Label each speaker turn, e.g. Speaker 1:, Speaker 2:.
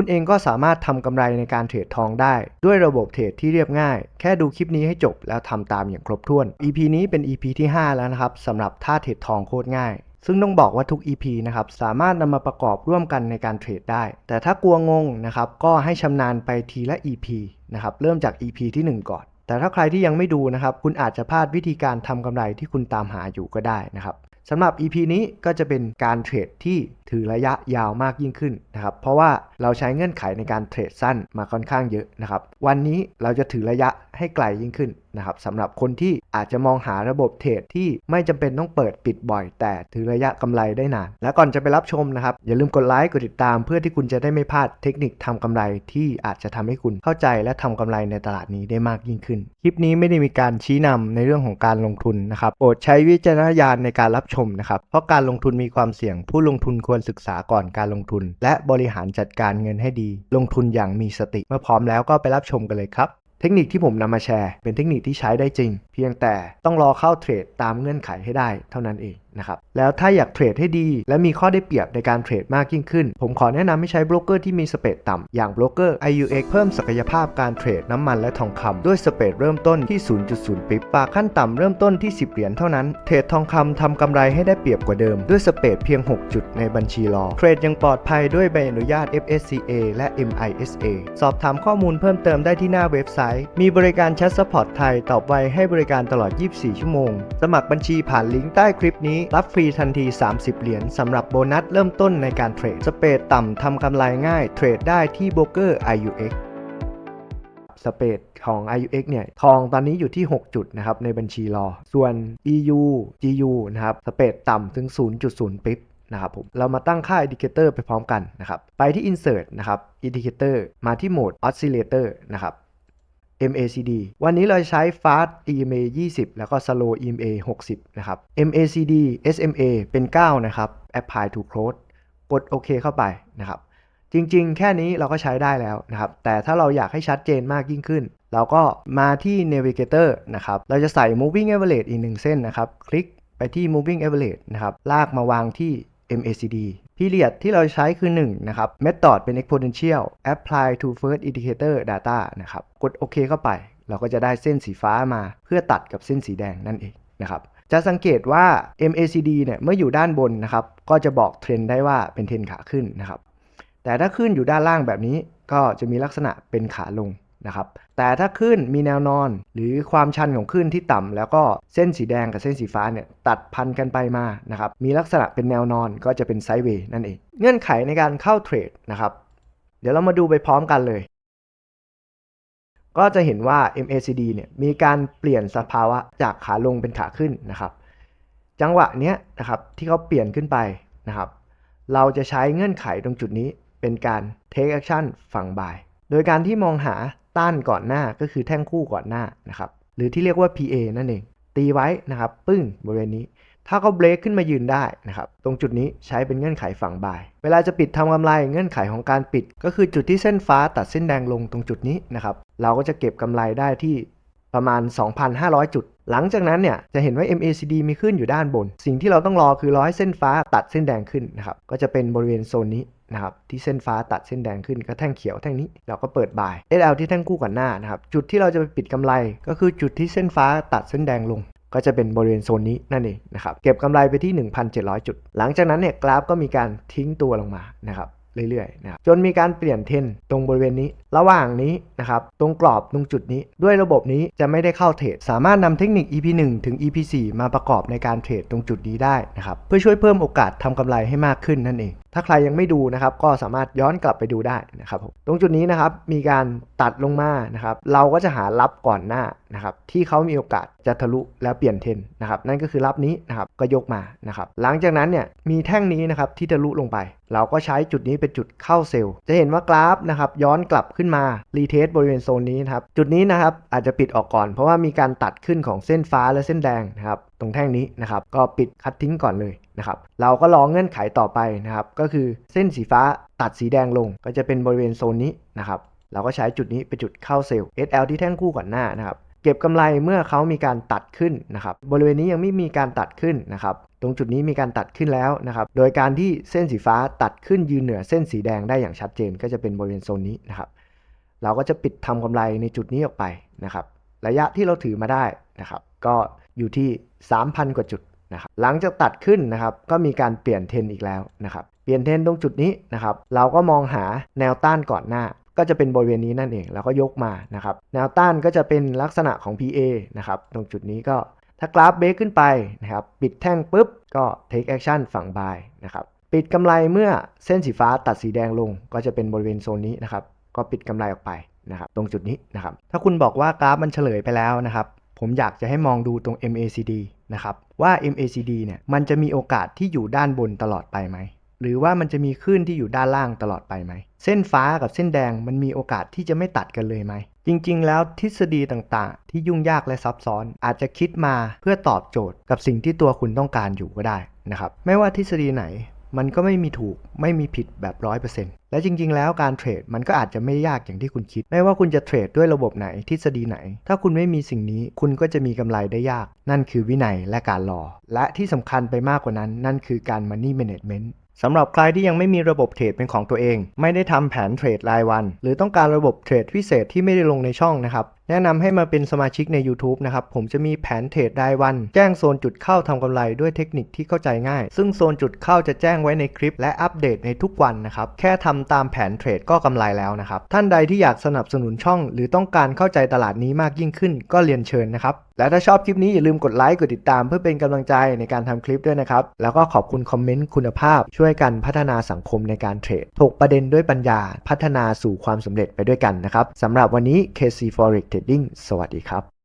Speaker 1: คุณเองก็สามารถทำกำไรในการเทรดทองได้ ด้วยระบบเทรดที่เรียบง่าย แค่ดูคลิปนี้ให้จบแล้วทำตามอย่างครบถ้วน EP นี้เป็น EP ที่ 5 แล้วนะครับสำหรับท่าเทรดทองโคตรง่ายซึ่งต้องบอกว่าทุก EP นะครับสามารถนำมาประกอบร่วมกันในการเทรดได้ แต่ถ้ากลัวงงนะครับก็ให้ชำนาญไปทีละ EP นะครับเริ่มจาก EP ที่ 1 ก่อน แต่ถ้าใครที่ยังไม่ดูนะครับคุณอาจจะพลาดวิธีการทำกำไรที่คุณตามหาอยู่ก็ได้นะครับ สำหรับ EP นี้ก็จะเป็นการเทรดที่ถือระยะยาวมากยิ่งขึ้นนะครับ เพราะว่าเราใช้เงื่อนไขในการเทรดสั้นมาค่อนข้างเยอะนะครับ วันนี้เราจะถือระยะ ให้ไกลยิ่งขึ้นนะครับสำหรับคนที่อาจจะมองหาระบบเทรดที่ไม่จำเป็นต้องเปิดปิดบ่อย แต่ถือระยะกำไรได้นาน และก่อนจะไปรับชมนะครับ อย่าลืมกดไลค์กดติดตามเพื่อที่คุณจะได้ไม่พลาดเทคนิคทำกำไรที่อาจจะทำให้คุณเข้าใจและทำกำไรในตลาดนี้ได้มากยิ่งขึ้น คลิปนี้ไม่ได้มีการชี้นำในเรื่องของการลงทุนนะครับโปรดใช้วิจารณญาณในการรับชมนะครับเพราะการลงทุนมีความเสี่ยง ผู้ลงทุนควรศึกษาก่อนการลงทุน และบริหารจัดการเงินให้ดี ลงทุนอย่างมีสติ เมื่อพร้อมแล้วก็ไปรับชมกันเลยครับ เทคนิคที่ผมนำมาแชร์ เป็นเทคนิคที่ใช้ได้จริง พียงแต่ต้องรอเข้าเทรดตามเงื่อนไขให้ได้เท่านั้นเองนะครับแล้วถ้าอยากเทรดให้ดี และมีข้อได้เปรียบในการเทรดมากยิ่งขึ้น ผมขอแนะนำให้ใช้โบรกเกอร์ที่มีสเปรดต่ำอย่างโบรกเกอร์ IUX เพิ่มศักยภาพการเทรดน้ำมันและทองคำด้วยสเปรดเริ่มต้นที่ 0.0 ปิ๊บฝากขั้นต่ำเริ่มต้นที่ 10 เหรียญเท่านั้น เทรดทองคำทำกำไรให้ได้เปรียบกว่าเดิม ด้วยสเปรดเพียง 6 จุดในบัญชีรอเทรดยังปลอดภัยด้วยใบอนุญาต FSCA และ MISA สอบถามข้อมูลเพิ่มเติมได้ที่หน้าเว็บไซต์ มีบริการแชทซัพพอร์ตไทยตอบไวให้บริการตลอด 24 ชั่วโมง สมัครบัญชีผ่านลิงก์ใต้คลิปนี้ รับฟรีทันที 30 เหรียญสำหรับโบนัสเริ่มต้นในการเทรด สเปดต่ำทำกำไรง่าย เทรดได้ที่โบรกเกอร์ IUX สเปดของ IUX เนี่ย ทองตอนนี้อยู่ที่ 6 จุดนะครับ ในบัญชีรอ ส่วน EU GU นะครับ สเปดต่ำถึง 0.0 ปิ๊บนะครับผมเรามาตั้งค่า indicator ไปพร้อมกันนะครับ ไปที่ insert นะครับ indicator มาที่โหมด oscillator นะครับ MACD วันนี้เราใช้ Fast EMA 20 แล้วก็ Slow EMA 60 นะครับ MACD SMA เป็น 9 นะครับ Apply to Close กดโอเคเข้าไปนะครับ จริงๆ แค่นี้เราก็ใช้ได้แล้วนะครับ แต่ถ้าเราอยากให้ชัดเจนมากยิ่งขึ้น เราก็มาที่ Navigator นะครับ เราจะใส่ Moving Average อีกหนึ่งเส้นนะครับ คลิกไปที่ Moving Average นะครับ ลากมาวางที่ MACD period ที่เราใช้คือ 1 นะครับ method เป็น exponential apply to first indicator data นะครับ กดโอเคเข้าไป เราก็จะได้เส้นสีฟ้ามาเพื่อตัดกับเส้นสีแดงนั่นเองนะครับ จะสังเกตว่า MACD เนี่ยเมื่ออยู่ด้านบนนะครับ ก็จะบอกเทรนได้ว่าเป็นเทรนขาขึ้นนะครับ แต่ถ้าขึ้นอยู่ด้านล่างแบบนี้ก็จะมีลักษณะเป็นขาลง นะครับแต่ถ้าขึ้นมีแนวนอนหรือความชันของขึ้นที่ต่ำแล้วก็เส้นสีแดงกับเส้นสีฟ้าเนี่ยตัดพันกันไปมานะครับมีลักษณะเป็นแนวนอนก็จะเป็นไซด์เวย์นั่นเอง เงื่อนไขในการเข้าเทรดนะครับเดี๋ยวเรามาดูไปพร้อมกันเลย ก็จะเห็นว่า MACD เนี่ยมีการเปลี่ยนสภาวะจากขาลงเป็นขาขึ้นนะครับ จังหวะเนี้ยนะครับที่เขาเปลี่ยนขึ้นไปนะครับเราจะใช้เงื่อนไขตรงจุดนี้เป็นการ take action ฝั่งบ่าย โดยการที่มองหา ต้านก่อนหน้าก็คือแท่งคู่ก่อนหน้านะครับหรือที่เรียกว่า PA นั่นเอง ตีไว้นะครับ ปึ้งบริเวณนี้ ถ้าเขาเบรกขึ้นมายืนได้นะครับตรงจุดนี้ใช้เป็นเงื่อนไขฝั่งบาย เวลาจะปิดทำกำไรเงื่อนไขของการปิด ก็คือจุดที่เส้นฟ้าตัดเส้นแดงลงตรงจุดนี้นะครับเราก็จะเก็บกำไรได้ที่ประมาณ 2,500 จุด หลังจากนั้นเนี่ยจะเห็นว่า MACD มีขึ้นอยู่ด้านบน สิ่งที่เราต้องรอคือร้อให้เส้นฟ้าตัดเส้นแดงขึ้นนะครับ ก็จะเป็นบริเวณโซนนี้ นะครับที่เส้นฟ้าตัดเส้นแดงขึ้นก็แท่งเขียวแท่งนี้เราก็เปิดบ่าย SL ที่แท่งคู่ก่อนหน้านะครับจุดที่เราจะไปปิดกำไร ก็คือจุดที่เส้นฟ้าตัดเส้นแดงลง ก็จะเป็นบริเวณโซนนี้นั่นเองนะครับเก็บกำไรไปที่ 1,700 จุด หลังจากนั้นเนี่ยกราฟก็มีการทิ้งตัวลงมานะครับเรื่อยๆนะครับจนมีการเปลี่ยนเทนตรงบริเวณนี้ ระหว่างนี้นะครับตรงกรอบตรงจุดนี้ ด้วยระบบนี้จะไม่ได้เข้าเทรดสามารถนำเทคนิค EP 1 ถึง EP 4 มาประกอบในการเทรดตรงจุดนี้ได้นะครับเพื่อช่วยเพิ่มโอกาสทำกำไรให้มากขึ้นนั่นเอง ถ้าใครยังไม่ดูนะครับ ก็สามารถย้อนกลับไปดูได้นะครับผมตรงจุดนี้นะครับมีการตัดลงมานะครับ เราก็จะหารับก่อนหน้านะครับ ที่เขามีโอกาสจะทะลุแล้วเปลี่ยนเทนนะครับ นั่นก็คือรับนี้นะครับก็ยกมานะครับ หลังจากนั้นเนี่ยมีแท่งนี้นะครับที่ทะลุลงไป เราก็ใช้จุดนี้เป็นจุดเข้าเซลล์ จะเห็นว่ากราฟนะครับย้อนกลับขึ้นมารีเทสบริเวณโซนนี้นะครับจุดนี้นะครับอาจจะปิดออกก่อน เพราะว่ามีการตัดขึ้นของเส้นฟ้าและเส้นแดงนะครับ ตรงแท่งนี้นะครับ ก็ปิดคัดทิ้งก่อนเลยนะครับ เราก็รอเงื่อนไขต่อไปนะครับ ก็คือเส้นสีฟ้าตัดสีแดงลง ก็จะเป็นบริเวณโซนนี้นะครับ เราก็ใช้จุดนี้เป็นจุดเข้าเซลล์ SL ที่แท่งคู่ก่อนหน้านะครับ เก็บกำไรเมื่อเขามีการตัดขึ้นนะครับ บริเวณนี้ยังไม่มีการตัดขึ้นนะครับ ตรงจุดนี้มีการตัดขึ้นแล้วนะครับ โดยการที่เส้นสีฟ้าตัดขึ้นยืนเหนือเส้นสีแดงได้อย่างชัดเจน ก็จะเป็นบริเวณโซนนี้นะครับ เราก็จะปิดทำกำไรในจุดนี้ออกไปนะครับ ระยะที่เราถือมาได้นะครับ ก็อยู่ที่ 3,000 กว่าจุดนะครับหลังจากตัดขึ้นนะครับก็มีการเปลี่ยนเทนอีกแล้วนะครับเปลี่ยนเทนตรงจุดนี้นะครับเราก็มองหาแนวต้านก่อนหน้า ก็จะเป็นบริเวณนี้นั่นเองแล้วก็ยกมานะครับแนวต้านก็จะเป็นลักษณะของ PA นะครับตรงจุดนี้ก็ถ้ากราฟเบรกขึ้นไปนะครับปิดแท่งปุ๊บก็ take action ฝั่ง buy นะครับปิดกำไรเมื่อเส้นสีฟ้าตัดสีแดงลง ก็จะเป็นบริเวณโซนนี้นะครับก็ปิดกำไรออกไปนะครับตรงจุดนี้นะครับถ้าคุณบอกว่ากราฟมันเฉลยไปแล้วนะครับ ผมอยากจะให้มองดูตรง MACD นะครับว่า MACD เนี่ยมันจะมีโอกาสที่อยู่ด้านบนตลอดไปไหมหรือว่ามันจะมีคลื่นที่อยู่ด้านล่างตลอดไปไหม เส้นฟ้ากับเส้นแดงมันมีโอกาสที่จะไม่ตัดกันเลยไหม จริงๆ แล้วทฤษฎีต่างๆ ที่ยุ่งยากและซับซ้อน อาจจะคิดมาเพื่อตอบโจทย์กับสิ่งที่ตัวคุณต้องการอยู่ก็ได้นะครับ ไม่ว่าทฤษฎีไหน มันก็ไม่มีถูกไม่มีผิดแบบ 100%และจริง ๆ แล้วการเทรดมันก็อาจจะไม่ยากอย่างที่คุณคิด ไม่ว่าคุณจะเทรดด้วยระบบไหนทฤษฎีไหน ถ้าคุณไม่มีสิ่งนี้คุณก็จะมีกำไรได้ยาก นั่นคือวินัยและการรอ และที่สำคัญไปมากกว่านั้น นั่นคือการ money management สำหรับใครที่ยังไม่มีระบบเทรดเป็นของตัวเอง ไม่ได้ทำแผนเทรดรายวัน หรือต้องการระบบเทรดพิเศษที่ไม่ได้ลงในช่องนะครับ แนะนำให้มาเป็นสมาชิกใน YouTube นะครับ ผมจะมีแผนเทรดรายวัน แจ้งโซนจุดเข้าทำกำไรด้วยเทคนิคที่เข้าใจง่าย ซึ่งโซนจุดเข้าจะแจ้งไว้ในคลิปและอัปเดตในทุกวันนะครับ แค่ทำตามแผนเทรดก็กำไรแล้วนะครับ ท่านใดที่อยากสนับสนุนช่อง หรือต้องการเข้าใจตลาดนี้มากยิ่งขึ้น ก็เรียนเชิญนะครับ และถ้าชอบคลิปนี้อย่าลืมกดไลค์ กดติดตามเพื่อเป็นกำลังใจในการทำคลิปด้วยนะครับ แล้วก็ขอบคุณคอมเมนต์คุณภาพ ช่วยกันพัฒนาสังคมในการเทรดถกประเด็นด้วยปัญญา พัฒนาสู่ความสำเร็จไปด้วยกันนะครับสำหรับวันนี้ KC Forex Trading สวัสดีครับ